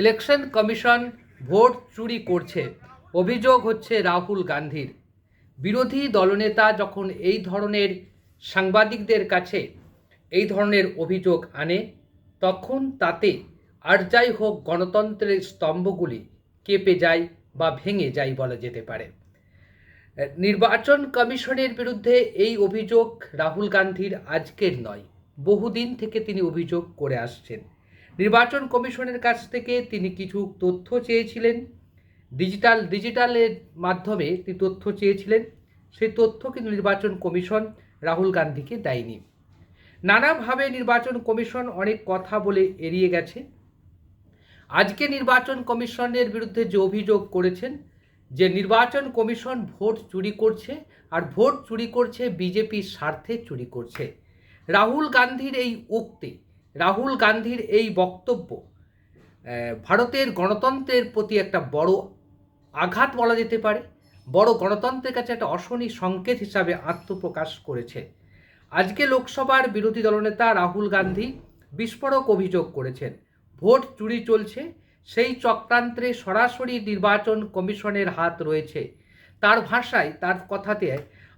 Election commission vote চুরি করছে। অভিযোগ হচ্ছে রাহুল গান্ধীর। বিরোধী দলনেতা যখন এই ধরনের সাংবাদিকদের কাছে এই ধরনের অভিযোগ আনে, তখন তাতে আর যাই হোক গণতন্ত্রের স্তম্ভগুলি কেঁপে যায় বা ভেঙে যায় বলা যেতে পারে। নির্বাচন কমিশনের বিরুদ্ধে এই অভিযোগ রাহুল গান্ধীর আজকের নয়। বহুদিন থেকে তিনি অভিযোগ করে আসছেন। নির্বাচন কমিশনের কাছ থেকে তিনি কিছু তথ্য চেয়েছিলেন। ডিজিটাল, ডিজিটালের মাধ্যমে তিনি তথ্য চেয়েছিলেন। সেই তথ্য কিন্তু নির্বাচন কমিশন রাহুল গান্ধীকে দেয়নি। নানাভাবে নির্বাচন কমিশন অনেক কথা বলে এড়িয়ে গেছে। আজকে নির্বাচন কমিশনের বিরুদ্ধে যে অভিযোগ করেছেন, যে নির্বাচন কমিশন ভোট চুরি করছে আর ভোট চুরি করছে বিজেপির স্বার্থে চুরি করছে। রাহুল গান্ধীর এই উক্তি রাহুল গান্ধীর এই বক্তব্য ভারতের গণতন্ত্রের প্রতি একটা বড় আঘাত বলা যেতে পারে, বড় গণতন্ত্রের কাছে একটা অশনি সংকেত হিসাবে আত্মপ্রকাশ করেছে। আজকে লোকসভার বিরোধী দলনেতা রাহুল গান্ধী বিস্ফোরক অভিযোগ করেছেন। ভোট চুরি চলছে, সেই চক্রান্তে সরাসরি নির্বাচন কমিশনের হাত রয়েছে। তার ভাষায়, তার কথাতে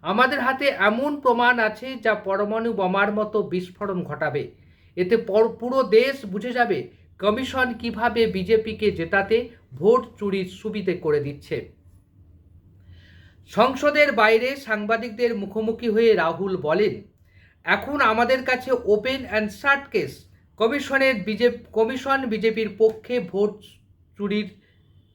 আমাদের হাতে এমন প্রমাণ আছে যা পরমাণু বোমার মতো বিস্ফোরণ ঘটাবে। এতে পর- পুরো দেশ বুঝে যাবে কমিশন কীভাবে বিজেপিকে জেতাতে ভোট চুরির সুবিধে করে দিচ্ছে। সংসদের বাইরে সাংবাদিকদের মুখোমুখি হয়ে রাহুল বলেন, এখন আমাদের কাছে ওপেন অ্যান্ড শার্ট কেস। কমিশনের বিজেপি কমিশন বিজেপির পক্ষে ভোট চুরির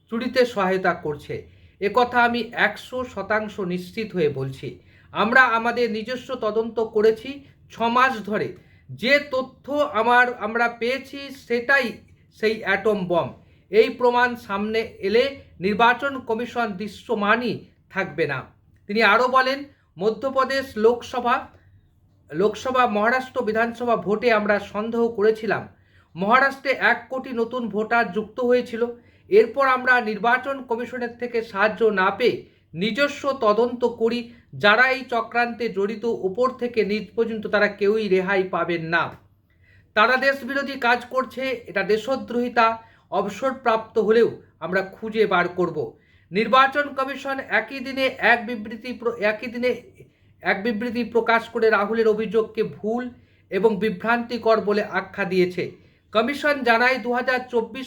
চুরিতে সহায়তা করছে। একথা আমি একশো শতাংশ নিশ্চিত হয়ে বলছি। আমরা আমাদের নিজস্ব তদন্ত করেছি ছ মাস ধরে। যে তথ্য আমার, আমরা পেয়েছি সেটাই সেই অ্যাটম বম এই প্রমাণ সামনে এলে নির্বাচন কমিশন দৃশ্যমানই থাকবে না। তিনি আরও বলেন, মধ্যপ্রদেশ লোকসভা লোকসভা মহারাষ্ট্র বিধানসভা ভোটে আমরা সন্দেহ করেছিলাম। মহারাষ্ট্রে এক কোটি নতুন ভোটার যুক্ত হয়েছিল। এরপর আমরা নির্বাচন কমিশনের থেকে সাহায্য না পেয়ে নিজস্ব তদন্ত করি যারা এই চক্রান্তে জড়িত, উপর থেকে নিজ পর্যন্ত তারা কেউই রেহাই পাবেন না। তারা দেশবিরোধী কাজ করছে, এটা দেশদ্রোহিতা অবসরপ্রাপ্ত হলেও আমরা খুঁজে বার করব। নির্বাচন কমিশন একই দিনে এক বিবৃতি একই দিনে এক বিবৃতি প্রকাশ করে রাহুলের অভিযোগকে ভুল এবং বিভ্রান্তিকর বলে আখ্যা দিয়েছে। কমিশন জানায় দু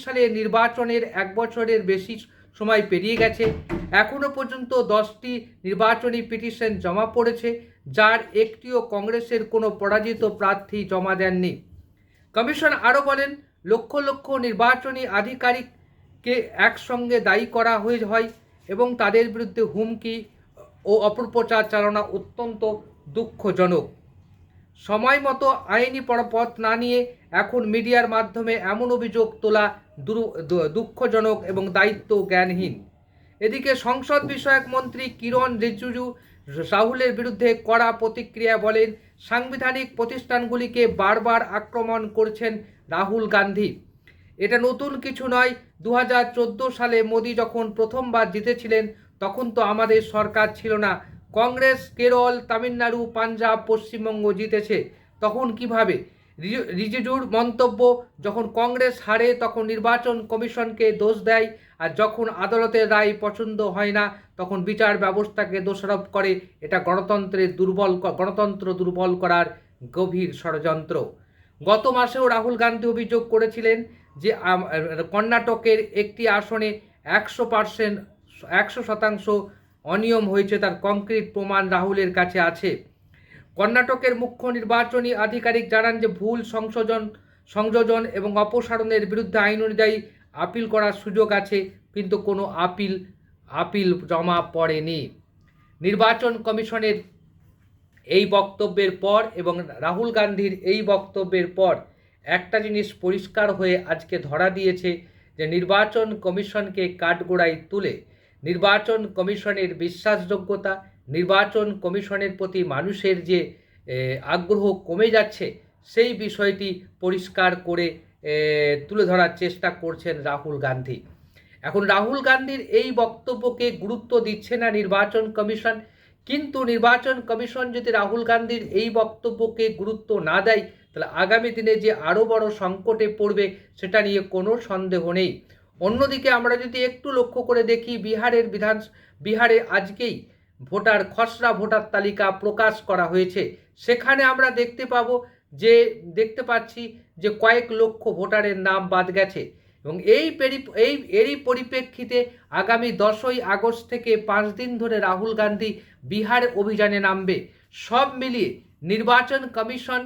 সালে নির্বাচনের এক বছরের বেশি সময় পেরিয়ে গেছে। এখনও পর্যন্ত দশটি নির্বাচনী পিটিশন জমা পড়েছে, যার একটিও কংগ্রেসের কোনো পরাজিত প্রার্থী জমা দেননি। কমিশন আরও বলেন, লক্ষ লক্ষ নির্বাচনী আধিকারিককে একসঙ্গে দায়ী করা হয়ে হয় এবং তাদের বিরুদ্ধে হুমকি ও অপপ্রচার চালনা অত্যন্ত দুঃখজনক। সময় মতো আইনি পরপথ না নিয়ে এখন মিডিয়ার মাধ্যমে এমন অভিযোগ তোলা দুঃখজনক এবং দায়িত্ব জ্ঞানহীন এদিকে সংসদ বিষয়ক মন্ত্রী কিরণ রিজিজু রাহুলের বিরুদ্ধে কড়া প্রতিক্রিয়া বলেন, সাংবিধানিক প্রতিষ্ঠানগুলিকে বারবার আক্রমণ করছেন রাহুল গান্ধী। এটা নতুন কিছু নয় দু সালে মোদি যখন প্রথমবার জিতেছিলেন, তখন তো আমাদের সরকার ছিল না। কংগ্রেস, কেরল, তামিলনাড়ু, পাঞ্জাব, পশ্চিমবঙ্গ জিতেছে, তখন কীভাবে? রিজিজুর মন্তব্য, যখন কংগ্রেস হারে তখন নির্বাচন কমিশনকে দোষ দেয়, আর যখন আদালতের রায় পছন্দ হয় না, তখন বিচার ব্যবস্থাকে দোষারোপ করে। এটা গণতন্ত্রের দুর্বল গণতন্ত্র দুর্বল করার গভীর ষড়যন্ত্র। গত মাসেও রাহুল গান্ধী অভিযোগ করেছিলেন যে কর্ণাটকের একটি আসনে একশো পার্সেন্ট, একশো শতাংশ অনিয়ম হয়েছে, তার কংক্রিট প্রমাণ রাহুলের কাছে আছে। কর্ণাটকের মুখ্য নির্বাচনী আধিকারিক জানান যে ভুল সংশোধন, সংযোজন এবং অপসারণের বিরুদ্ধে আইন অনুযায়ী আপিল করার সুযোগ আছে, কিন্তু কোনো আপিল আপিল জমা পড়েনি। নির্বাচন কমিশনের এই বক্তব্যের পর এবং রাহুল গান্ধীর এই বক্তব্যের পর একটা জিনিস পরিষ্কার হয়ে আজকে ধরা দিয়েছে যে নির্বাচন কমিশনকে কাঠগোড়ায় তুলে, নির্বাচন কমিশনের বিশ্বাসযোগ্যতা নির্বাচন কমিশনের প্রতি মানুষের যে আগ্রহ কমে যাচ্ছে, সেই বিষয়টি পরিষ্কার করে তুলে ধরার চেষ্টা করছেন রাহুল গান্ধী। এখন রাহুল গান্ধীর এই বক্তব্যকে গুরুত্ব দিচ্ছে না নির্বাচন কমিশন, কিন্তু নির্বাচন কমিশন যদি রাহুল গান্ধীর এই বক্তব্যকে গুরুত্ব না দেয়, তাহলে আগামী দিনে যে আরও বড় সংকটে পড়বে, সেটা নিয়ে কোনো সন্দেহ নেই। অন্যদিকে আমরা যদি একটু লক্ষ্য করে দেখি, বিহারের বিধান বিহারে আজকেই ভোটার খসড়া ভোটার তালিকা প্রকাশ করা হয়েছে। সেখানে আমরা দেখতে পাবো যে, দেখতে পাচ্ছি যে কয়েক লক্ষ ভোটারের নাম বাদ গেছে এবং এই এই, এরই পরিপ্রেক্ষিতে আগামী দশই আগস্ট থেকে পাঁচ দিন ধরে রাহুল গান্ধী বিহার অভিযানে নামবে। সব মিলিয়ে নির্বাচন কমিশন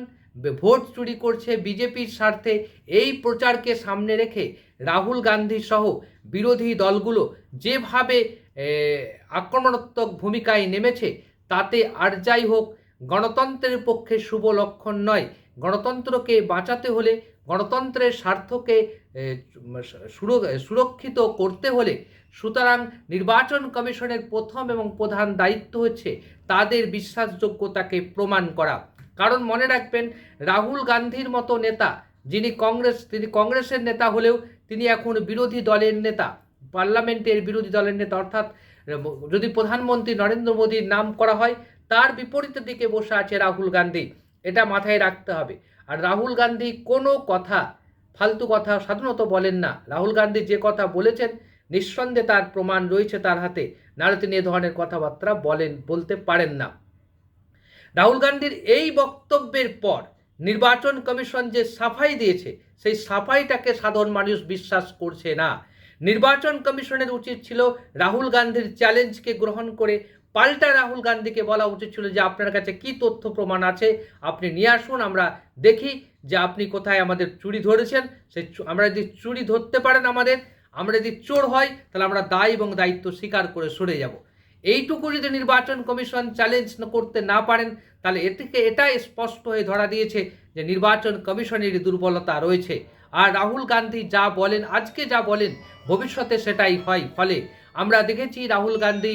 ভোট চুরি করছে বিজেপির স্বার্থে। এই প্রচারকে সামনে রেখে রাহুল গান্ধী সহ বিরোধী দলগুলো যেভাবে আক্রমণাত্মক ভূমিকায় নেমেছে, তাতে আর যাই হোক, গণতন্ত্রের পক্ষে শুভ লক্ষণ নয়। গণতন্ত্রকে বাঁচাতে হলে, গণতন্ত্রের স্বার্থকে সুরক্ষিত করতে হলে, সুতরাং নির্বাচন কমিশনের প্রথম এবং প্রধান দায়িত্ব হচ্ছে তাদের বিশ্বাসযোগ্যতাকে প্রমাণ করা। কারণ মনে রাখবেন, রাহুল গান্ধীর মতো নেতা, যিনি কংগ্রেস, তিনি কংগ্রেসের নেতা হলেও, তিনি এখন বিরোধী দলের নেতা। পার্লামেন্টের বিরোধী দলের নেতা, অর্থাৎ, যদি প্রধানমন্ত্রী নরেন্দ্র মোদীর নাম করা হয়, তার বিপরীতের দিকে বসে আছে রাহুল গান্ধী। এটা মাথায় রাখতে হবে। আর রাহুল গান্ধী কোনো কথা, ফালতু কথা সাধারণত বলেন না। রাহুল গান্ধী যে কথা বলেছেন, নিঃসন্দেহে তার প্রমাণ রয়েছে তার হাতে। নাহলে তিনি এ ধরনের কথাবার্তা বলেন, বলতে পারেন না। রাহুল গান্ধীর এই বক্তব্যের পর নির্বাচন কমিশন যে সাফাই দিয়েছে, সেই সাফাইটাকে সাধারণ মানুষ বিশ্বাস করছে না। নির্বাচন কমিশনের উচিত ছিল রাহুল গান্ধীর চ্যালেঞ্জকে গ্রহণ করে পাল্টা রাহুল গান্ধীকে বলা উচিত ছিল যে আপনার কাছে কি তথ্য প্রমাণ আছে, আপনি নিয়ে আসুন, আমরা দেখি যে আপনি কোথায় আমাদের চুরি ধরেছেন। চু- আমরা যদি চুরি ধরতে পারেন আমাদের, আমরা যদি চোর হয় তাহলে আমরা দায় এবং দায়িত্ব স্বীকার করে সরে যাব। এইটুকু যদি নির্বাচন কমিশন চ্যালেঞ্জ করতে না পারেন, তাহলে এটিকে এটাই স্পষ্ট হয়ে ধরা দিয়েছে যে নির্বাচন কমিশনের দুর্বলতা রয়েছে। আর রাহুল গান্ধী যা বলেন, আজকে যা বলেন, ভবিষ্যতে সেটাই হয়। ফলে আমরা দেখেছি রাহুল গান্ধী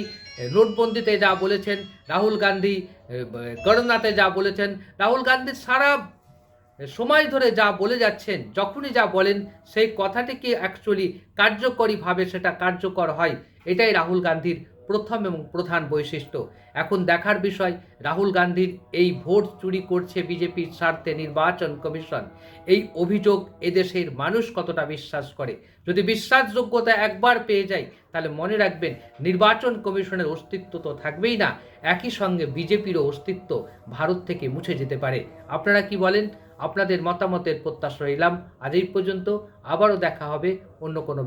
নোটবন্দিতে যা বলেছেন, রাহুল গান্ধী করোনাতে যা বলেছেন, রাহুল গান্ধী সারা সময় ধরে যা বলে যাচ্ছেন, যখনই যা বলেন, সেই কথাটিকে অ্যাকচুয়ালি কার্যকরীভাবে সেটা কার্যকর হয়। এটাই রাহুল গান্ধীর প্রথম এবং প্রধান বৈশিষ্ট্য। এখন দেখার বিষয়, রাহুল গান্ধীর এই ভোট চুরি করছে বিজেপির স্বার্থে নির্বাচন কমিশন। এই অভিযোগ এদেশের মানুষ কতটা বিশ্বাস করে? যদি বিশ্বাসযোগ্যতা একবার পেয়ে যায়, তাহলে মনে রাখবেন, নির্বাচন কমিশনের অস্তিত্ব তো থাকবেই না, একই সঙ্গে বিজেপিরও অস্তিত্ব ভারত থেকে মুছে যেতে পারে। আপনারা কি বলেন? আপনাদের মতামতের প্রত্যাশা রইলাম। আজ এই পর্যন্ত, আবারও দেখা হবে অন্য কোনো